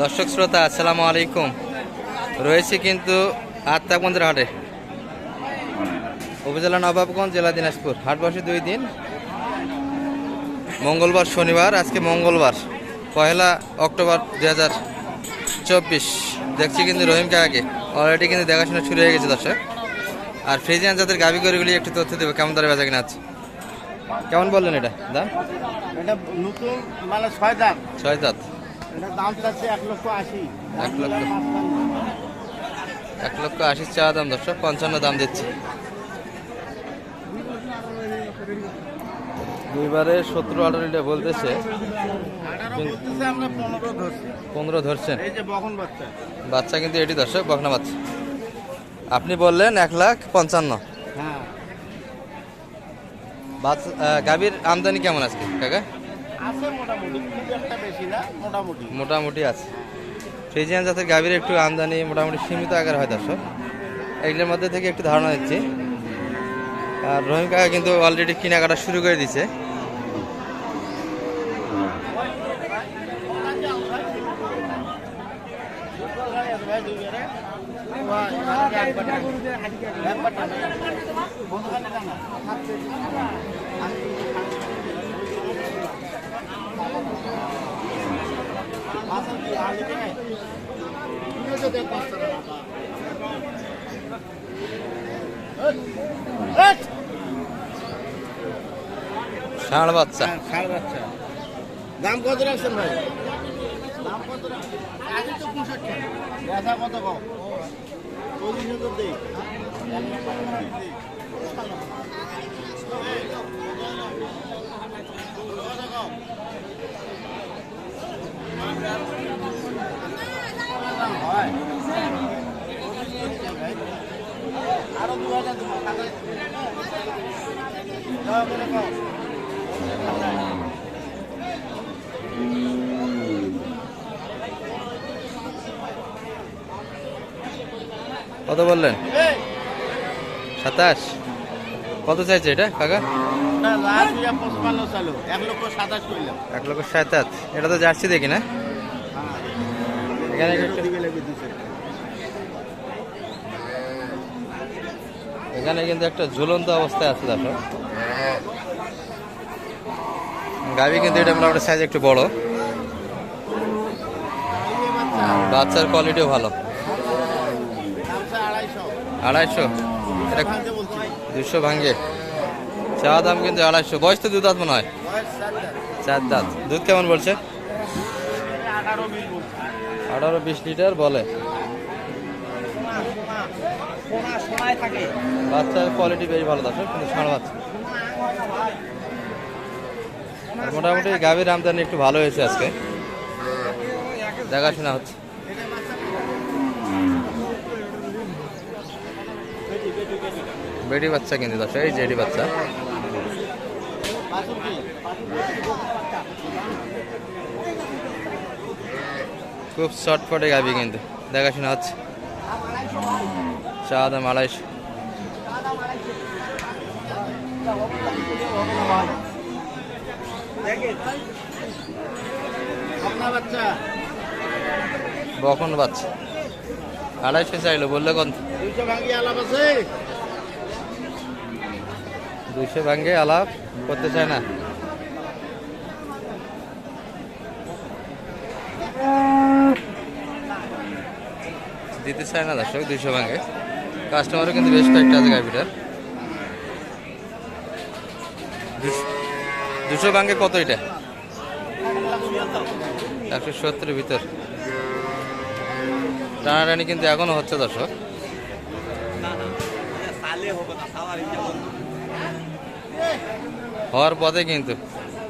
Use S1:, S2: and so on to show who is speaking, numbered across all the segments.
S1: দর্শক শ্রোতা আসসালামু আলাইকুম। রয়েছে কিন্তু আত্মাগঞ্জের হাটে। উপজেলা নবাবগঞ্জ জেলা দিনাজপুর। হাট বসে দুই দিন। মঙ্গলবার শনিবার আজকে মঙ্গলবার পয়লা অক্টোবর দু হাজার চব্বিশ। দেখছি কিন্তু রহিম কাকাকে অলরেডি কিন্তু দেখাশোনা শুরু হয়ে গেছে দর্শক। আর ফ্রিজিয়ান জাতের গাভি গরুগুলি একটু তথ্য দেবে কেমন দরে বেচা কিনা আছে কেমন বললেন এটা? দাম?
S2: এটা নতুন মানে ছয় দাম
S1: ছয় দাঁত।
S2: দাম চাচ্ছে এক লক্ষ আশি।
S1: এক লক্ষ। এক লক্ষ আশি চা দাম দর্শক পঞ্চান্ন দাম দিচ্ছে। দুইবারে সতেরো আঠারো লিটার বলতেছে।
S2: পনেরো
S1: ধরছেন।
S2: বাচ্চা।
S1: কিন্তু এটি দর্শক বকনা বাচ্চা। আপনি বললেন এক লাখ পঞ্চান্ন।
S2: হ্যাঁ।
S1: গাভীর আমদানি কেমন আজকে কাকা?
S2: মোটামুটি
S1: আছে। ফ্রিজিয়ান জাতের গাভীর একটু আমদানি মোটামুটি সীমিত আকার হয় দর্শক। এগুলোর মধ্যে থেকে একটু ধারণা দিচ্ছি। আর রহিম কিন্তু অলরেডি কেনাকাটা শুরু করে দিছে বাচ্চা।
S2: ষাড় বাচ্চা। দাম কত রাখছেন ভাই? দাম কত রাখছেন? তো কত কম? দেই আরও দু হাজার দেবো খাতায় দয়া করে কম
S1: কত বললেন? সাতাশ। কত চাইছে এটা, কাকা?
S2: এক লক্ষ সাতাশ।
S1: এক লক্ষ সাতাশ এটা তো জার্সি দেখি না এখানে একটু-
S2: দিকে লেগে দিছে
S1: এখানে কিন্তু একটা ঝুলন্ত অবস্থায় আছে দর্শক। গাভি কিন্তু এটা মোটামুটি সাইজ একটু বড়। বাচ্চার কোয়ালিটিও ভালো।
S2: আড়াইশো?
S1: দুশো ভাঙ্গে। চা দাম কিন্তু আড়াইশো। বয়স তো দু দাঁত মনে হয়? চার দাঁত। দুধ কেমন বলছে?
S2: আঠারো
S1: বিশ লিটার বলে। বাচ্চার কোয়ালিটি বেশ ভালো দর্শক কিন্তু ষাঁড় বাচ্চা মোটামুটি গাভীর আমদানি একটু ভালো হয়েছে আজকে। দেখাশোনা হচ্ছে। বেডি বাচ্চা কিন্তু দর্শক এই জেডি বাচ্চা। খুব শর্টফটে গাভি কিন্তু। দেখাশোনা হচ্ছে। চা দাম আড়াইশো
S2: আপনার বাচ্চা।
S1: আড়াইশো চাইলো, বললে কত
S2: দুইশো ভাঙ্গে আলাপ
S1: করতে চায় না। দিতে চায় না দর্শক, দুইশো ভাঙ্গে। কাস্টমারও কিন্তু বেশ কয়েকটা আছে গাড়িটার দুশো ভাঙ্গে কত এটা? একশো সত্তরের ভিতর। টানাটানি কিন্তু এখনও হচ্ছে দর্শক। হওয়ার পথে কিন্তু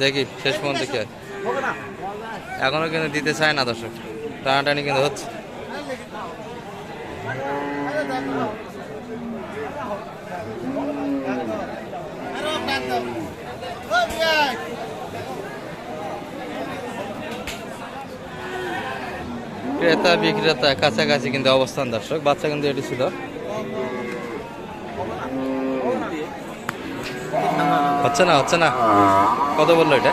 S1: দেখি, শেষ পর্যন্ত কি এখনও কিন্তু দিতে চায় না দর্শক। টানাটানি কিন্তু হচ্ছে। ক্রেতা, বিক্রেতা, কাছাকাছি কিন্তু অবস্থান দর্শক। বাচ্চা কিন্তু এটি ছিল। হচ্ছে না হচ্ছে না। কত বলল এটা?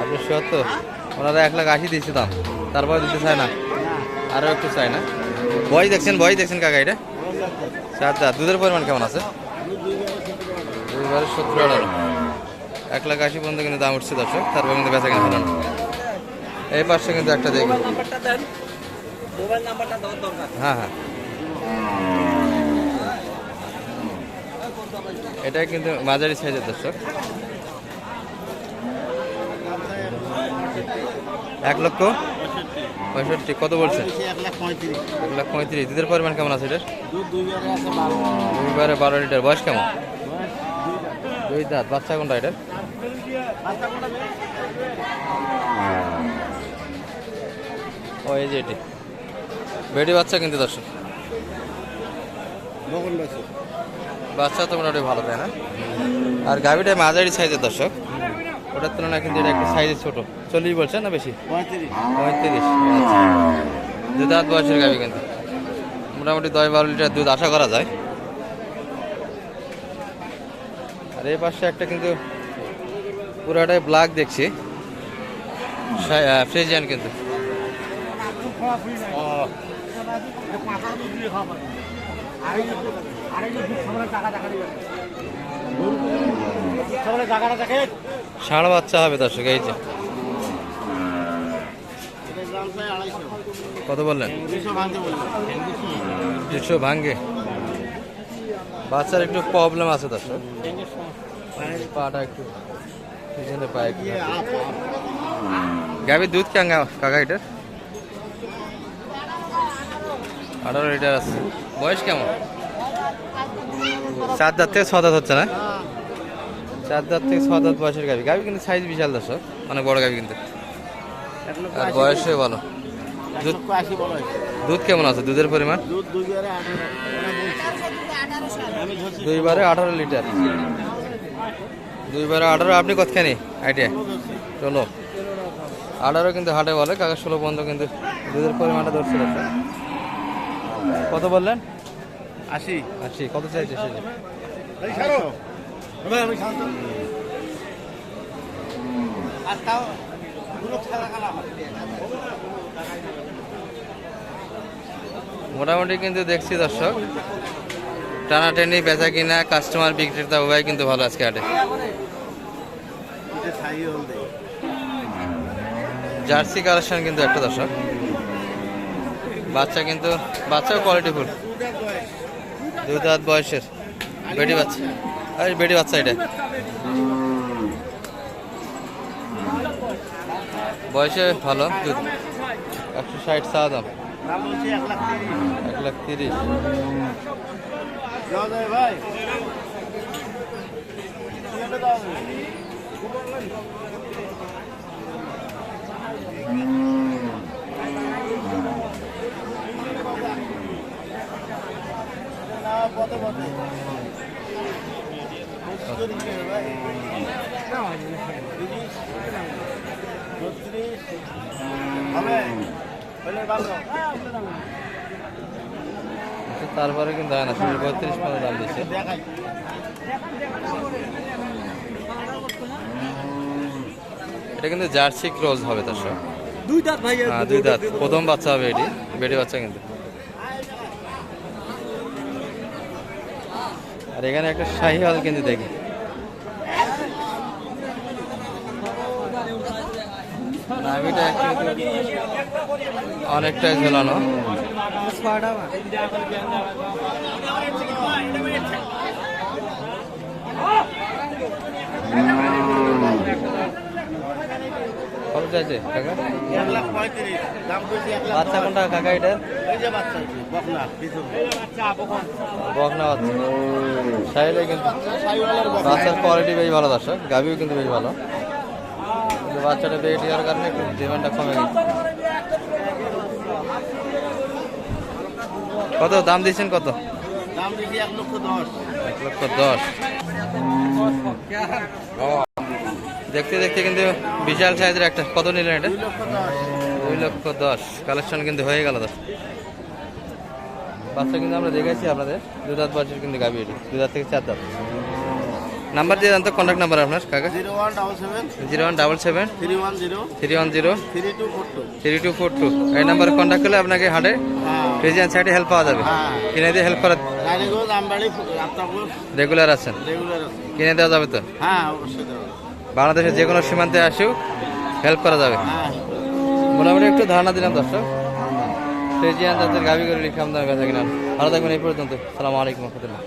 S1: আপনি ছিয়াত্তর ওনারা এক লাখ আশি দিচ্ছে দাম। তারপর দিতে চায় না। আরও একটু চাই না। বয়স দেখছেন বয়স দেখছেন কাকা এটা? চার দুধের পরিমাণ কেমন আছে? দুইবারে এক লাখ আশি পর্যন্ত কিন্তু দাম উঠছে দর্শক, তারপর কিন্তু বেচা কিনা হলো না। এই পাশে কিন্তু একটা দেখি।
S3: নাম্বারটা দেন মোবাইল নাম্বারটা দেওয়ার দরকার
S1: হ্যাঁ হ্যাঁ। এটা কিন্তু মাঝারি সাইজের দর্শক। এক লক্ষ পঁয়ষট্টি কত বলছেন?
S2: এক লাখ পঁয়ত্রিশ।
S1: দুধের পরিমাণ কেমন আছে এটার?
S2: দুইবারে বারো
S1: লিটার। বয়স কেমন? দুই দাঁত। বাচ্চা কোনটা এটার? ও এই যে এটি। বেটি বাচ্চা কিন্তু দর্শক। বাচ্চা তো মোটামুটি ভালো তাই না? আর গাভিটা মাঝারি সাইজের দর্শক। ওটার তুলনায় কিন্তু এটা একটু সাইজে ছোট। চল্লিশ বলছেন না বেশি?
S2: পঁয়ত্রিশ।
S1: আচ্ছা। দু দাঁত বয়সের গাভি কিন্তু। মোটামুটি দশ বারো লিটার দুধ আশা করা যায়। আর এই পাশে একটা কিন্তু পুরাটাই ব্ল্যাক দেখছি। ফ্রিজিয়ান কিন্তু। ষাঁড় বাচ্চা হবে দর্শক এই যে
S2: এটার দাম চাই আড়াইশো
S1: কত বললেন?
S2: দুশো
S1: ভাঙ্গে বাচ্চার একটু প্রবলেম আছে দর্শক। পাটা একটু পিছনে পায়ে গাভীর দুধ কেন কাকা এটার আঠারো লিটার আছে। বয়স কেমন? চার দাঁত থেকে ছ দাঁত হচ্ছে না? চার দাঁত থেকে ছ দাঁত বয়সের গাবি গাভী কিন্তু সাইজ বিশাল দর্শক। অনেক বড় গাভী কিন্তু। আর বয়সে
S2: এক
S1: দুধ- কেমন আছে? দুধের পরিমাণ?
S2: দুইবারে আঠারো
S1: লিটার। দুইবারে আঠারো আপনি কতখানি? আইডিয়া? ষোলো আঠারো কিন্তু হাটে বলে কাকা ষোলো পর্যন্ত কিন্তু দুধের পরিমাণটা দর্শক। কত বললেন?
S2: আশি।
S1: আশি। কত চাইছে
S2: শান্ত আর তাও
S1: মোটামুটি কিন্তু দেখছি দর্শক। টানাটানি বেচা কিনা কাস্টমার বিক্রেতা উভয় কিন্তু ভালো আজকে
S2: দেয়
S1: জার্সি কালেকশন কিন্তু একটা দর্শক। বাচ্চা কিন্তু, বাচ্চাও কোয়ালিটি ফুল। দুই বয়সের, বেটি বাচ্চা। আরে বেটি বাচ্চা এটা। বয়সে ভালো দুধ। একশো ষাট
S2: বলছি এক লাখ তিরিশ। ভাই। পথে পথে। হবে।
S1: তারপরে কিন্তু হয় না শুধু বত্রিশ পনেরো দাম দিচ্ছে। এটা কিন্তু জার্সি ক্রোজ হবে দর্শক
S3: দুই দাঁত ভাই
S1: হ্যাঁ দুই দাঁত। প্রথম বাচ্চা হবে এটি বেটি বাচ্চা কিন্তু। আর এখানে একটা শাহিওয়াল কিন্তু দেখি। নাভিটা অনেকটাই ঝোলানো কত চাইছে কাকা? বাচ্চা কোনটা কাকা এটা?
S2: বকনা
S1: বাচ্চা। সাইলে কিন্তু বাচ্চার কোয়ালিটি বেশ ভালো দর্শক গাভিও কিন্তু বেশ ভালো। বাচ্চাটা বেড়ে দেওয়ার কারণে একটু ডিমান্ডটা কমে গেছে। কত? দাম দিয়েছেন কত?
S2: দাম দিয়েছি এক লক্ষ দশ।
S1: এক লক্ষ দশ। দেখতে দেখতে কিন্তু বিশাল সাইজের একটা। কত নিলেন এটা?
S2: দুই লক্ষ দশ।
S1: কালেকশন কিন্তু হয়ে গেল দশ বাচ্চা কিন্তু আমরা দেখেছি আপনাদের। দু দাঁত বয়সের কিন্তু গাভি এটি। দু দাঁত থেকে চার দাঁত। নাম্বার দিয়ে দেন তো কন্ট্যাক্ট নাম্বার আপনার কাকা।
S2: Zero one double seven
S1: zero one double seven.
S2: Three one zero
S1: three one zero.
S2: Three two four two.
S1: Three two four two. এই নাম্বারে কন্ট্যাক্ট করলে আপনাকে হাটে
S2: হ্যাঁ।
S1: ফ্রিজিয়ান সাইডে হেল্প পাওয়া যাবে।
S2: হ্যাঁ।
S1: কিনে দিয়ে হেল্প করা রেগুলার আছেন? কিনে দেওয়া যাবে তো?
S2: হ্যাঁ।
S1: বাংলাদেশের যে কোনো সীমান্তে আসেও হেল্প করা যাবে।
S2: হ্যাঁ।
S1: মোটামুটি একটু ধারণা দিলাম দর্শক। ফ্রিজিয়ান জাতের গাভি করে লিখাম দামে বেচা কিনা? ভালো থাকবেন এই পর্যন্ত সালামু আলাইকুম রহমতুল্লাহ।